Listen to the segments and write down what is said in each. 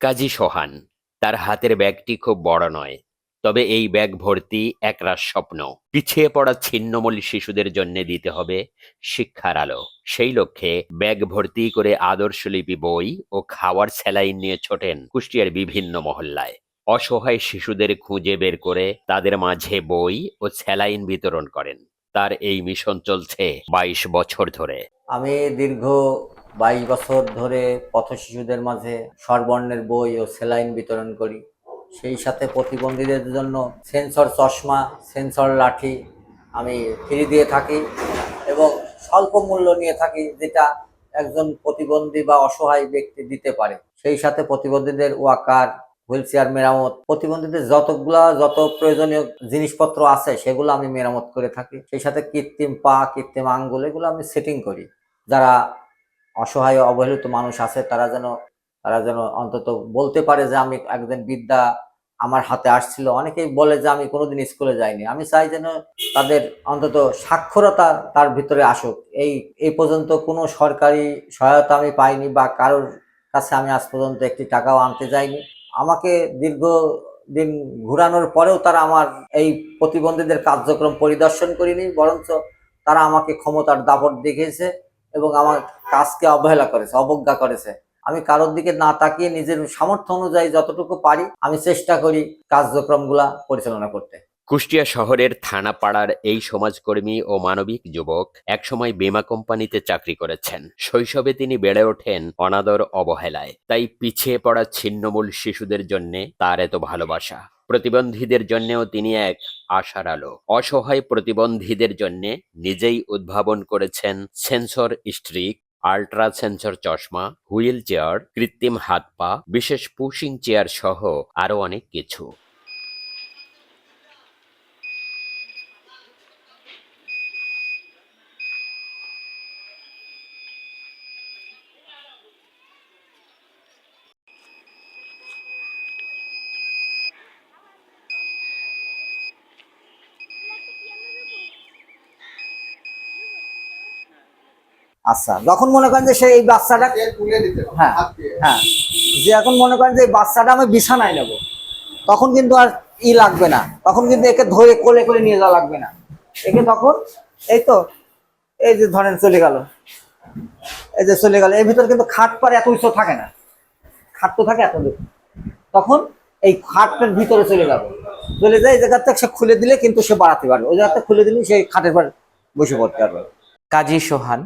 কাজী সোহান, তার হাতের ব্যাগটি খুব বড় নয়, তবে এই ব্যাগ ভর্তি একরাশ স্বপ্ন। পিছিয়ে পড়া ছিন্নমূল শিশুদের জন্য দিতে হবে শিক্ষার আলো। সেই লক্ষ্যে ব্যাগ ভর্তি করে আদর্শলিপি বই ও খাওয়ার স্যালাইন নিয়ে ছোটেন কুষ্টিয়ার বিভিন্ন মহল্লায়। অসহায় শিশুদের খুঁজে বের করে তাদের মাঝে বই ও স্যালাইন বিতরণ করেন। তার এই মিশন চলছে বাইশ বছর ধরে। আমি দীর্ঘ বাইশ বছর ধরে পথ শিশুদের মাঝে স্বরবর্ণের বই ও সেলাইন বিতরণ করি। সেই সাথে প্রতিবন্ধীদের জন্য সেন্সর চশমা, সেন্সর লাঠি আমি ফ্রি দিয়ে থাকি এবং স্বল্প মূল্য নিয়ে থাকি যেটা একজন প্রতিবন্ধী বা অসহায় ব্যক্তি দিতে পারে। সেই সাথে প্রতিবন্ধীদের ওয়াকার, হুইল চেয়ার মেরামত, প্রতিবন্ধীদের যতগুলা যত প্রয়োজনীয় জিনিসপত্র আছে সেগুলো আমি মেরামত করে থাকি। সেই সাথে কৃত্রিম পা, কৃত্রিম আঙ্গুল এগুলো আমি সেটিং করি। যারা অসহায় অবহেলিত মানুষ আছে, তারা যেন তারা যেন অন্তত বলতে পারে যে আমি একজন বিদ্যা, আমার হাতে আসছিল। অনেকেই বলে যে আমি কোনোদিন স্কুলে যাইনি। আমি চাই যেন তাদের অন্তত সাক্ষরতা তার ভিতরে আসুক। এই এই পর্যন্ত কোনো সরকারি সহায়তা আমি পাইনি বা কারোর কাছে আমি আজ পর্যন্ত একটি টাকাও আনতে যাইনি। আমাকে দীর্ঘ দিন ঘুরানোর পরেও তারা আমার এই প্রতিবন্ধীদের কার্যক্রম পরিদর্শন করিনি, বরঞ্চ তারা আমাকে ক্ষমতার দাপট দেখিয়েছে। এবং আমার কাজকে অবহেলা করেছে, অবজ্ঞা করেছে। আমি কারোর দিকে না তাকিয়ে নিজের সামর্থ্য অনুযায়ী যতটুকু পারি, আমি চেষ্টা করি কার্যক্রমগুলা পরিচালনা করতে। কুষ্টিয়া শহরের থানাপাড়ার এই সমাজকর্মী ও মানবিক যুবক একসময় বীমা কোম্পানিতে চাকরি করেছেন। শৈশবে তিনি বেড়ে ওঠেন অনাদর অবহেলায়। তাই পিছিয়ে পড়া ছিন্নমূল শিশুদের জন্য তার এত ভালোবাসা। প্রতিবন্ধীদের জন্যেও তিনি এক আশার আলো। অসহায় প্রতিবন্ধীদের জন্য নিজেই উদ্ভাবন করেছেন সেন্সর স্ট্রিক, আল্ট্রা সেন্সর চশমা, হুইল চেয়ার, কৃত্রিম হাত পা, বিশেষ পুশিং চেয়ার সহ আরও অনেক কিছু। আচ্ছা যখন মনে করেন যে সেই এই বাচ্চাটা হ্যাঁ হ্যাঁ। যে এখন মনে করেন যে এই বাচ্চাটা আমি বিছানায় নেব। তখন কিন্তু আর ই লাগবে না। তখন কিন্তু একে ধরে কোলে করে নিয়ে যাওয়া লাগবে না। একে তখন এই তো এই যে ধরেন চলে গেল। এই যে চলে গেল। এর ভিতরে কিন্তু খাট পার এত উঁচু থাকে না। খাট তো থাকে এত দূর তখন এই খাটটার ভিতরে চলে গেল। চলে যায় এই জায়গাটা সে খুলে দিলে কিন্তু সে বাড়াতে পারবে। ওই জায়গাটা খুলে দিলে সেই খাটের পর বসে পড়তে পারবে। কাজী সোহান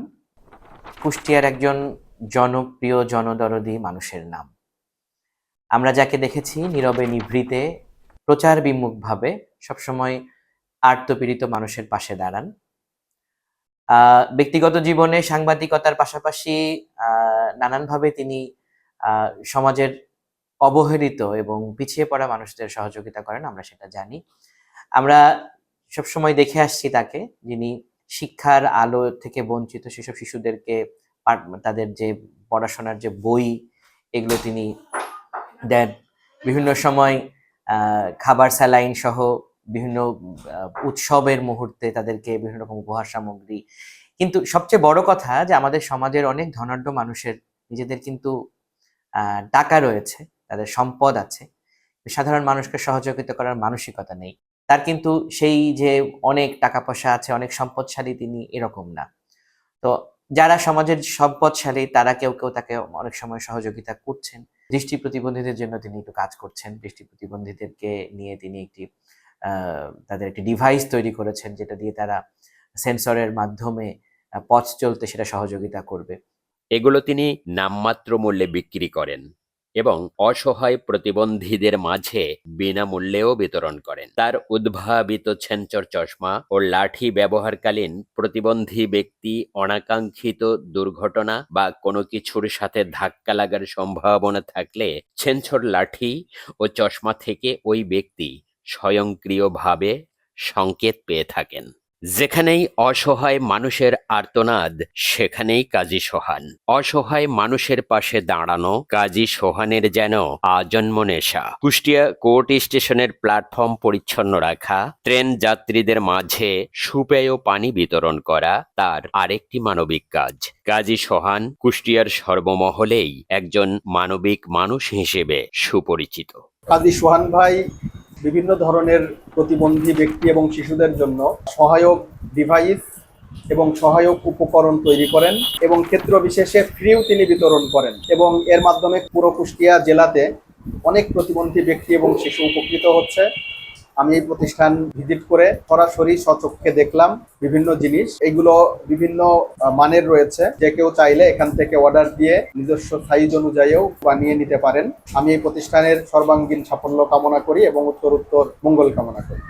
কুষ্টিয়ার একজন জনপ্রিয় জনদরদি মানুষের নাম। আমরা যাকে দেখেছি নীরবে নিভৃতে, প্রচার বিমুখভাবে, সবসময় আর্তপীড়িত মানুষের পাশে দাঁড়ান। ব্যক্তিগত জীবনে সাংবাদিকতার পাশাপাশি নানানভাবে তিনি সমাজের অবহেলিত এবং পিছিয়ে পড়া মানুষদের সহযোগিতা করেন, আমরা সেটা জানি। আমরা সবসময় দেখে আসছি তাকে, যিনি শিক্ষার আলো থেকে বঞ্চিত সেসব শিশুদেরকে তাদের যে পড়াশোনার যে বই, এগুলো তিনি দেন। বিভিন্ন সময় খাবার স্যালাইন সহ বিভিন্ন উৎসবের মুহূর্তে তাদেরকে বিভিন্ন রকম উপহার সামগ্রী। কিন্তু সবচেয়ে বড় কথা যে আমাদের সমাজের অনেক ধনাঢ্য মানুষের নিজেদের কিন্তু টাকা রয়েছে, তাদের সম্পদ আছে। সাধারণ মানুষকে সহযোগিতা করার মানসিকতা নেই। তার কিন্তু সেই যে অনেক টাকা পয়সা আছে, অনেক সম্পদশালী তিনি এরকম না। তো যারা সমাজের সম্পদশালী, তারা কেউ কেউ তাকে অনেক সময় সহযোগিতা করছেন। দৃষ্টি প্রতিবন্ধীদের জন্য তিনি একটু কাজ করছেন। দৃষ্টি প্রতিবন্ধীদেরকে নিয়ে তিনি একটি তাদের একটি ডিভাইস তৈরি করেছেন, যেটা দিয়ে তারা সেন্সরের মাধ্যমে পথ চলতে সেটা সহযোগিতা করবে। এগুলো তিনি নামমাত্র মূল্যে বিক্রি করেন। এবং অসহায় প্রতিবন্ধীদের মাঝে বিনামূল্যেও বিতরণ করেন। তার উদ্ভাবিত ছেঞ্চর চশমা ও লাঠি ব্যবহারকালীন প্রতিবন্ধী ব্যক্তি অনাকাঙ্ক্ষিত দুর্ঘটনা বা কোনো কিছুর সাথে ধাক্কা লাগার সম্ভাবনা থাকলে ছেঞ্চর লাঠি ও চশমা থেকে ওই ব্যক্তি স্বয়ংক্রিয়ভাবে সংকেত পেয়ে থাকেন। যেখানেই অসহায় মানুষের আর্তনাদ, সেখানেই কাজী সোহান। অসহায় মানুষের পাশে দাঁড়ানো কাজী সোহানের যেন আজন্ম নেশা। কুষ্টিয়া কোর্ট স্টেশনের প্ল্যাটফর্ম পরিচ্ছন্ন রাখা, ট্রেন যাত্রীদের মাঝে সুপেয় পানি বিতরণ করা, তার আরেকটি মানবিক কাজ। কাজী সোহান কুষ্টিয়ার সর্বমহলেই একজন মানবিক মানুষ হিসেবে সুপরিচিত। কাজী সোহান ভাই বিভিন্ন ধরনের প্রতিবন্ধী ব্যক্তি এবং শিশুদের জন্য সহায়ক ডিভাইস এবং সহায়ক উপকরণ তৈরি করেন এবং ক্ষেত্র বিশেষে ফ্রিও তিনি বিতরণ করেন এবং এর মাধ্যমে পুরো কুষ্টিয়া জেলাতে অনেক প্রতিবন্ধী ব্যক্তি এবং শিশু উপকৃত হচ্ছে। আমি এই প্রতিষ্ঠান ভিজিট করে সরাসরি সচক্ষে দেখলাম বিভিন্ন জিনিস। এগুলো বিভিন্ন মানের রয়েছে। যে কেউ চাইলে এখান থেকে অর্ডার দিয়ে নিজস্ব সাইজ অনুযায়ীও বানিয়ে নিতে পারেন। আমি এই প্রতিষ্ঠানের সর্বাঙ্গীন সাফল্য কামনা করি এবং উত্তর উত্তর মঙ্গল কামনা করি।